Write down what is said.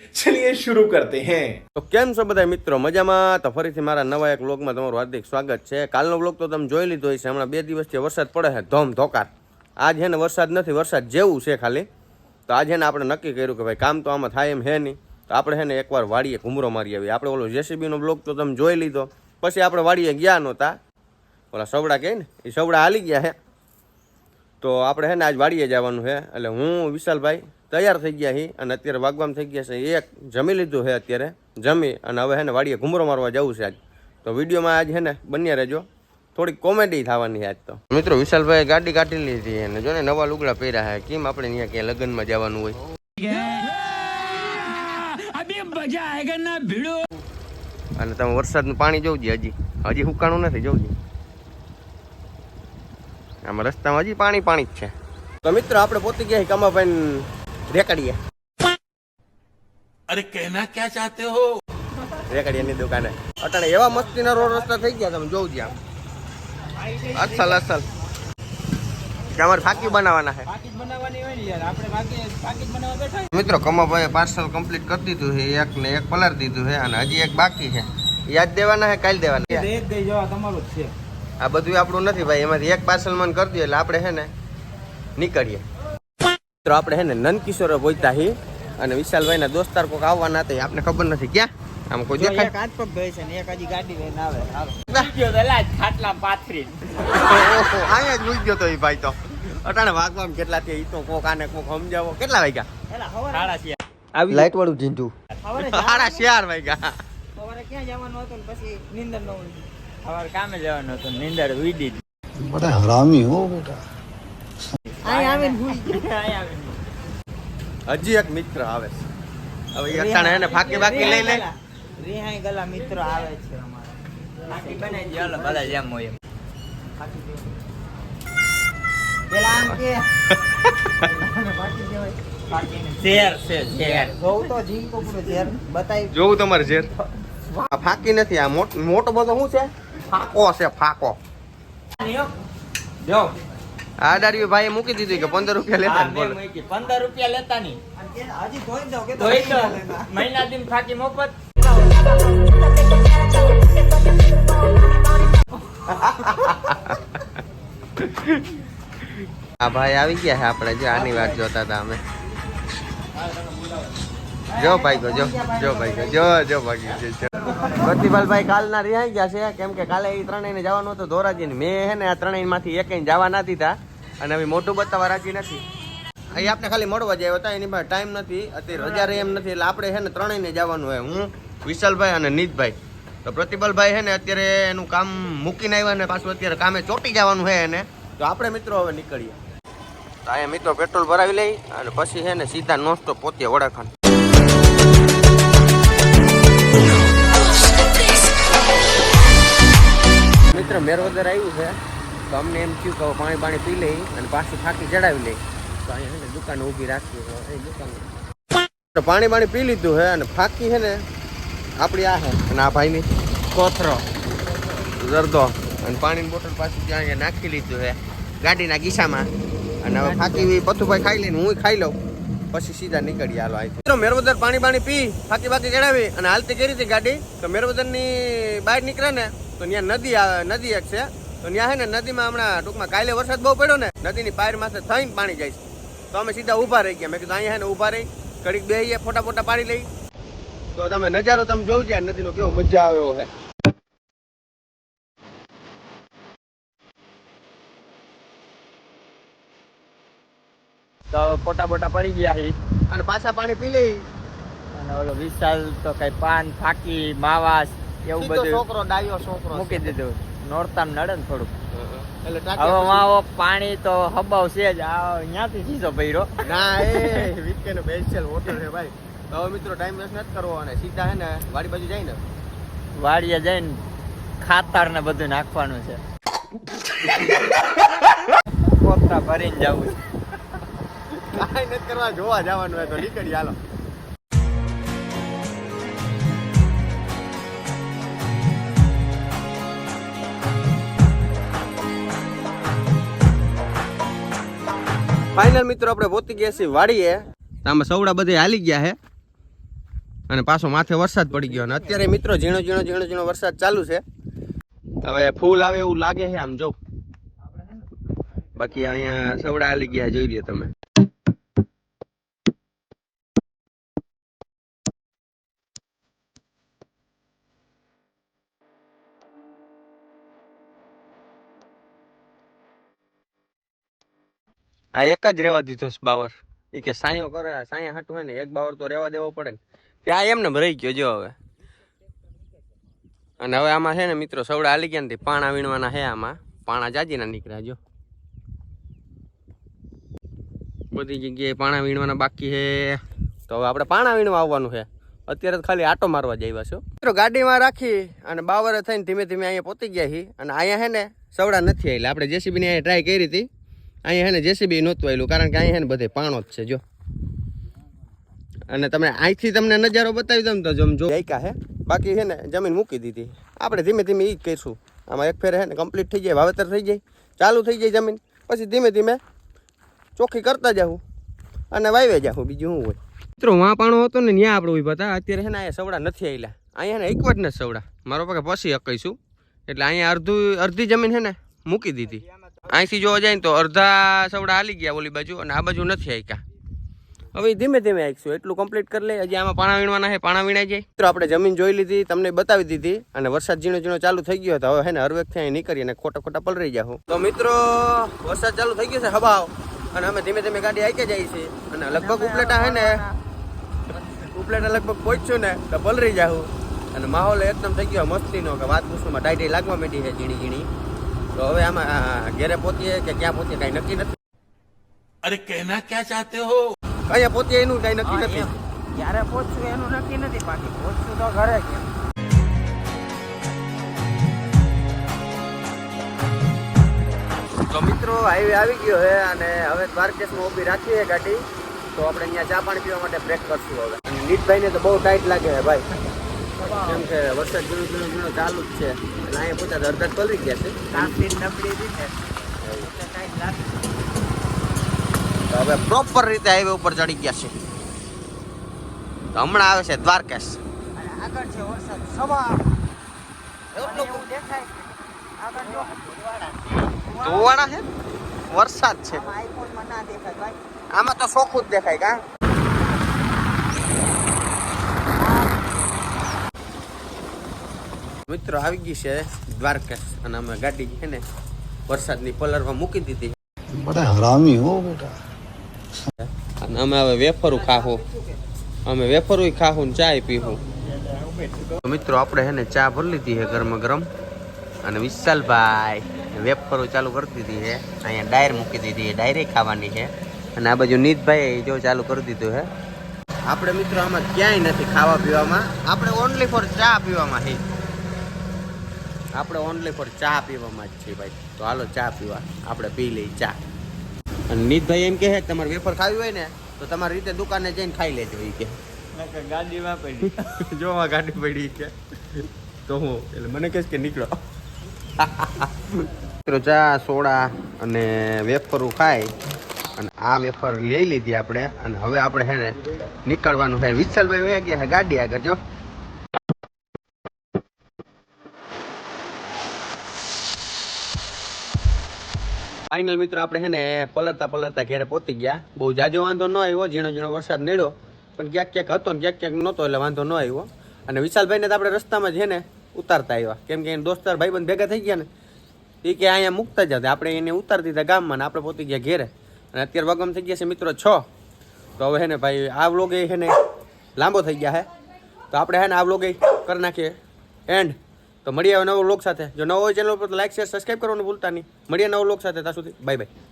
ચલિએ શરૂ કરતે હૈ તો કેમ છો બધા મિત્રો? મજામાં? તો ફરીથી મારા નવા એક વ્લોગમાં તમારું હાર્દિક સ્વાગત છે. કાલનો વ્લોગ તો તમે જોઈ લીધો છે હમણાં બે દિવસથી વરસાદ પડે છે ધોમ ધોકાર આજ હે ને વરસાદ નથી, વરસાદ જેવું છે ખાલી. તો આજે ને આપણે નક્કી કર્યું કે ભાઈ કામ તો આમાં થાય એમ હે નહીં. તો આપણે હે ને એકવાર વાડીએ ઘૂમરો મારી આવી આપણે ઓલો જેસીબીનો બ્લોગ તો તમે જોઈ લીધો. પછી આપણે વાડીએ ગયા નહોતા. ઓલા સવડા કહે ને? એ સવડા હાલી ગયા હે. તો આપણે છે ને આજ વાડીએ જવાનું છે એટલે હું, વિશાલભાઈ, તૈયાર થઈ ગયા છીએ અને અત્યારે વાગવામ થઈ ગયા છે. એક જમી લીધું છે અત્યારે. જમી અને હવે હે ને વાડીએ ઘૂમરો મારવા જવું છે આજ. તો વિડીયોમાં આજ છે ને બન્યા રહેજો. થોડીક કોમેડી થવાની આજ તો. મિત્રો વિશાલભાઈ ગાડી કાઢી લીધી અને જો ને નવા લુગડા પહેર્યા છે કેમ આપણે અહીંયા ક્યાંય લગ્નમાં જવાનું હોય? અને તમે વરસાદનું પાણી જોવું હજી. હજી હુકાણું નથી જોવું આમાં રસ્તામાં હજી પાણી પાણી જ છે. તો મિત્રો આપણે પોતી ગયા કમાભાઈ રેકડીએ. અરે કહેના ક્યાં ચાહતે હો? રેકડીયાની દુકાને. અટાણે એવા મસ્તીના રોડ રસ્તા થઈ ગયા તમે જોઉં જ્યાં અસલ અસલ. તમારે ફાકી બનાવવાના છે. મિત્રો કમાભાઈ પાર્સલ કમ્પ્લીટ કરી દીધું છે એક ને એક પલાર દીધું છે અને હજી એક બાકી છે. યાદ દેવાના છે કાલ દેવાના આ બધું આપણું નથી ભાઈ એમાંથી એક પાર્સલ મને કરી દઈએ એટલે આપણે છે ને નીકળીએ. મિત્રો આપણે છે ને નંદકિશોર વોઈતા હિ અને વિશાલભાઈના દોસ્તાર કોઈક આવવાના હતા આપણે ખબર નથી ક્યાં? આમ કોઈ દેખાય? હાથ પગ ધોય છે ને એક હજી ગાડી લઈને આવે. ખાટલા પાથરી. અહીંયા જ મૂકી ગયો તો એ ભાઈ તો. અટાણે વાગવામાં કેટલા થયા ઈ તો કોક આને કોક સમજાવો. કેટલા વાગ્યા? એલા, હવારે- લાઈટ વાળું ઝીંડું સાડા ચાર વાગ્યા. હવારે ક્યાં જવાનું હતું પછી નીંદર ન હોય સવાર કામે જવાનું હતું નીંદર ઉડી દીધી બધા હરામી હો બેટા. આય આવીને આય આવીને. હજી એક મિત્ર આવે છે. હવે યક્ષણ એને ફાકી બાકી લઈ લે. રિહાઈ ગલા મિત્રો આવે છે અમારા. ફાકી બનાવી દે બધા જેમ હોય ફાકી દે. તમારે ઝેર. ફાકી નથી આ મોટો બધો શું છે? ફાકો છે ફાકો જો આ દાડી ભાઈ મૂકી દીધું કે પંદર રૂપિયા લેતા ને. પંદર રૂપિયા લેતા ની હજી ધોઈ દો. કે ધોઈ દો. મહિના દિન થાકી મોફત. આ ભાઈ આવી ગયા છે આપણે જો આની વાત જોતા હતા અમે. જો ભાઈ ગયો જો જો ભાઈ ગયો જો જો ભાઈ ગયો જો. પ્રતિભાલભાઈ કાલના રિહાઈ ગયા છે. કેમ કે કાલે એ ત્રણેયને જવાનું હતું ધોરાજી મેં હે ને આ ત્રણેયમાંથી એકેય જવા ના દીધા. અને હવે મોટું બતાવવા રાજી નથી. અહીં આપણે ખાલી મળવા જાય હતા એની પાસે ટાઈમ નથી. અત્યારે રજા રહે એમ નથી. એટલે આપણે છે ને ત્રણેયને જવાનું હોય. હું, વિશાલભાઈ અને નીતભાઈ. તો પ્રતિભાલભાઈ છે ને અત્યારે એનું કામ મૂકીને આવ્યા ને પાછું અત્યારે કામે ચોટી જવાનું હે એને. તો આપણે મિત્રો હવે નીકળીએ. તો અહીંયા મિત્રો પેટ્રોલ ભરાવી લઈ અને પછી છે ને સીધા નોસ્તો પોતે વડાખંડ મિત્ર મેરવદર આવ્યું છે, તો અમને એમ થયું કે પાણી પાણી પી લઈ અને પાછું થાકી ચડાવી લઈ. તો અહીંયા દુકાન ઊભી રાખી દુકાન તો પાણી પાણી પી લીધું છે અને ફાકી છે ને આપણી આ છે અને આ ભાઈની કોથરો. જરદો. અને પાણીની બોટલ પાછું ત્યાં અહીંયા નાખી લીધું છે, ગાડીના ગીસામાં. અને હવે ફાકી પથુભાઈ ખાઈ લઈને હું ખાઈ લઉં. પછી સીધા નીકળી હાલો આવી મેરવદર પાણી પાણી પી ફાકી ફાકી ચડાવી અને હાલતી કરી હતી ગાડી? તો મેરવદરની બહાર નીકળે ને તો ત્યાં નદી નદી એક છે. તો ત્યાં છે ને નદીમાં હમણાં ટૂંકમાં કાલે વરસાદ બહુ પડ્યો ને નદીની પાયર માથે થઈને પાણી જાય છે. તો અમે સીધા ઊભા રહી ગયા. મેં કીધું અહીંયા ને ઊભા રહી ઘડીક બેહીએ ફોટા ફોટા પાડી લઈ. તો તમે નજારો તમે છે નદીનો કેવો મજા આવ્યો છે તો ફોટા બોટા પડી ગયા છે અને પાછા પાણી પી લઈ. અને ઓલો વિશાલ તો કઈ પાન ફાકી માવાસ એવું બધું છોકરો ડાયો છોકરો મૂકી દીધું. નોરતા નડે ને થોડુંક. હવે ટાંકી પાણી તો હબાવ છે જ. આ અહીંયાથી સીધો ભૈરો. ના એ વીકે નો સ્પેશિયલ હોટલ છે ભાઈ. તો હવે મિત્રો ટાઈમ વેસ્ટ નથી કરવો અને સીધા હે ને વાડી બાજુ જાય ને વાડીએ જઈને ખાતર ને બધું નાખવાનું છે. પોતા ભરીને જવું કાંઈ નથી કરવા જોવા જવાનું હોય તો નીકળી હાલો. ફાઇનલ મિત્રો, આપણે પોતી ગયા છીએ વાડીએ. આમાં સવડા બધે હાલી ગયા હે અને પાછો માથે વરસાદ પડી ગયો અને અત્યારે મિત્રો ઝીણો ઝીણો ઝીણો ઝીણો વરસાદ ચાલુ છે. હવે ફૂલ આવે એવું લાગે છે આમ જો. બાકી અહીંયા સવડા હાલી ગયા જોઈ લે તમે. આ એક જ રેવા દીધો બાવર એ કે સાયો કરે, સાયા હાટું હોય ને, એક બાવર તો રેવા દેવો પડે ને. ત્યાં એમને રહી ગયો જો હવે. અને હવે આમાં છે ને મિત્રો સવડા હાલી ગયા ને તે પાણા વીણવાના છે આમાં. પાણા જાજીના નીકળ્યા જો. બધી જગ્યાએ પાણા વીણવાના બાકી છે. તો હવે આપણે પાણા વીણવા આવવાનું છે. અત્યારે તો ખાલી આટો મારવા જઈવા છો મિત્રો ગાડીમાં રાખી અને બાવરે થઈને ધીમે ધીમે અહીંયા પહોંચી ગયા છીએ. અને અહીંયા છે ને સવડા નથી આવેલા. આપણે જેસીબીની અહીંયા ટ્રાય કરી હતી. અહીંયા હે ને જેસીબી નહોતું આવેલું કારણ કે અહીંયા હે ને બધે પાણો જ છે જો. અને તમે અહીંથી તમને નજારો બતાવી દઉં તો જમ જો. ગાયકા છે બાકી છે ને જમીન મૂકી દીધી. આપણે ધીમે ધીમે એ જ કરીશું. આમાં એક ફેર હે ને કમ્પ્લીટ થઈ જાય વાવેતર થઈ જાય ચાલુ થઈ જાય જમીન. પછી ધીમે ધીમે ચોખ્ખી કરતા જાઉં અને વાવે જાઉં બીજું શું હોય? મિત્રો વાં પાણો હતો ને ત્યાં આપણે ઊભા હતા. અત્યારે છે ને અહીંયા સવડા નથી આવેલા અહીંયા ને એક જ ને સવડા. મારો પાકે પછી અકઈશું એટલે અહીંયા અડધું અડધી જમીન છે ને મૂકી દીધી. અહીંથી જોવા જાય ને તો અડધા સવડા હાલી ગયા ઓલી બાજુ અને આ બાજુ નથી આયકા. હવે ધીમે ધીમે આવીશું એટલું કમ્પ્લીટ કરી લે હજી આમાં પાણા વીણવાના છે, પાણા વીણાઈ જાય. મિત્રો, આપણે જમીન જોઈ લીધી, તમને બતાવી દીધી અને વરસાદ ઝીણો ઝીણો ચાલુ થઈ ગયો હતો. હવે હે ને હરવેકથી અહીં નીકળી અને ખોટા ખોટા પલરી જાઉં તો મિત્રો, વરસાદ ચાલુ થઈ ગયો છે હવાઓ અને અમે ધીમે ધીમે ગાડી આઈ જઈએ છીએ અને લગભગ ઉપલેટા હે ને, ઉપલેટા લગભગ પહોંચ્યું ને, તો પલરી જાઉં. અને માહોલ એકદમ થઈ ગયો મસ્તીનો, કે વાત પૂછવામાં ટાઈટી લાગવા માંડી છે, ઝીણી ઝીણી. તો હવે આમાં ઘેરે પહોંચીએ કે ક્યાં પહોંચીએ કઈ નક્કી નથી. અરે કહેના ક્યાં ચાહતે હો? અહીંયા પહોંચીએ એનું કઈ નક્કી નથી. ક્યારે પહોંચશું એનું નક્કી નથી બાકી પહોંચશું તો ઘરે કે તો મિત્રો હાઈવે આવી ગયો હે અને હવે દ્વારકેશમાં ઊભી રાખી છે ગાડી. તો આપણે અહીંયા ચા પાણી પીવા માટે બ્રેક કરશું હવે. નીટભાઈને તો બહુ ટાઈટ લાગે છે ભાઈ. કેમ કે વરસાદ ઘણો ઘણો ઘણો ચાલુ જ છે. અને અહીંયા પોતા અડધા જ પલરી ગયા છે. નબળી રીતે. હવે પ્રોપર રીતે હાઈવે ઉપર ચડી ગયા છે. તો હમણાં આવે છે દ્વારકેશ અને આગળ છે વરસાદ સવાર. એવું દેખાય આગળ જો. ધોવાણા છે વરસાદ છે. આમાં આઈફોનમાં ના દેખાય ભાઈ. આમાં તો ચોખ્ખું જ દેખાય કા? મિત્રો આવી ગઈ છે દ્વારકા અને અમે ગાડી છે ને વરસાદની પલરમાં મૂકી દીધી. બડા હરામી હો બેટા. અને અમે હવે વેફરું ખાહું. અમે વેફરું ખાહું ને ચા પીહું. મિત્રો આપણે છે ને ચા ભરી લીધી છે ગરમ ગરમ અને વિશાલભાઈ વેફરું ચાલુ કરી દીધી છે. અહીંયા ડાયર મૂકી દીધી છે ડાયરે ખાવાની છે. અને આ બાજુ નીતભાઈ જો ચાલુ કરી દીધું છે. આપણે મિત્રો આમાં ક્યાંય નથી ખાવા પીવામાં. આપણે ઓનલી ફોર ચા પીવામાં છીએ. આપણે ઓનલી ફોર ચા પીવામાં જ છીએ ભાઈ. તો હાલો ચા પીવા. આપણે પી લઈ ચા. અને નીતભાઈ એમ કહે કે તમારે વેફર ખાવી હોય ને તો તમારી રીતે દુકાને જઈને ખાઈ લેજો એ કે ગાડીમાં પડી. જોવા ગાડી પડી કે તો હું એટલે મને કહેશ કે નીકળો. મિત્રો ચા સોડા અને વેફરું ખાય અને આ વેફર લઈ લીધી આપણે. અને હવે આપણે હે ને નીકળવાનું છે. વિશાલભાઈ વહી ગયા છે ગાડી આગળ જો. ફાઇનલ મિત્રો, આપણે છે ને પલરતા પલળતા ઘેરે પહોંચી ગયા. બહુ જાજો વાંધો ન આવ્યો, ઝીણો ઝીણો વરસાદ નડ્યો. પણ ક્યાંક ક્યાંક હતો ને ક્યાંક ક્યાંક નહોતો, એટલે વાંધો ન આવ્યો. અને વિશાલભાઈને તો આપણે રસ્તામાં છે ને ઉતારતા આવ્યા. કેમ કે એને દોસ્તાર ભાઈબંધ ભેગા થઈ ગયા ને એ કે અહીંયા મૂકતા જ આપણે એને ઉતારી દીધા ગામમાં ને આપણે પહોંચી ગયા ઘેરે. અને અત્યારે વગમ થઈ ગયા છે મિત્રો છ. તો હવે હે ને ભાઈ, આ વ્લોગ એ છે લાંબો થઈ ગયા છે તો આપણે હે ને આ વ્લોગ કરી નાખીએ. એન્ડ તો મળીએ નવો લોક સાથે. જો નવો હોય ચેનલ પર લાઈક શેર સબસ્ક્રાઈબ કરવાનું ભૂલતા નહીં. મળીએ નવો લોક સાથે ત્યાં સુધી. Bye bye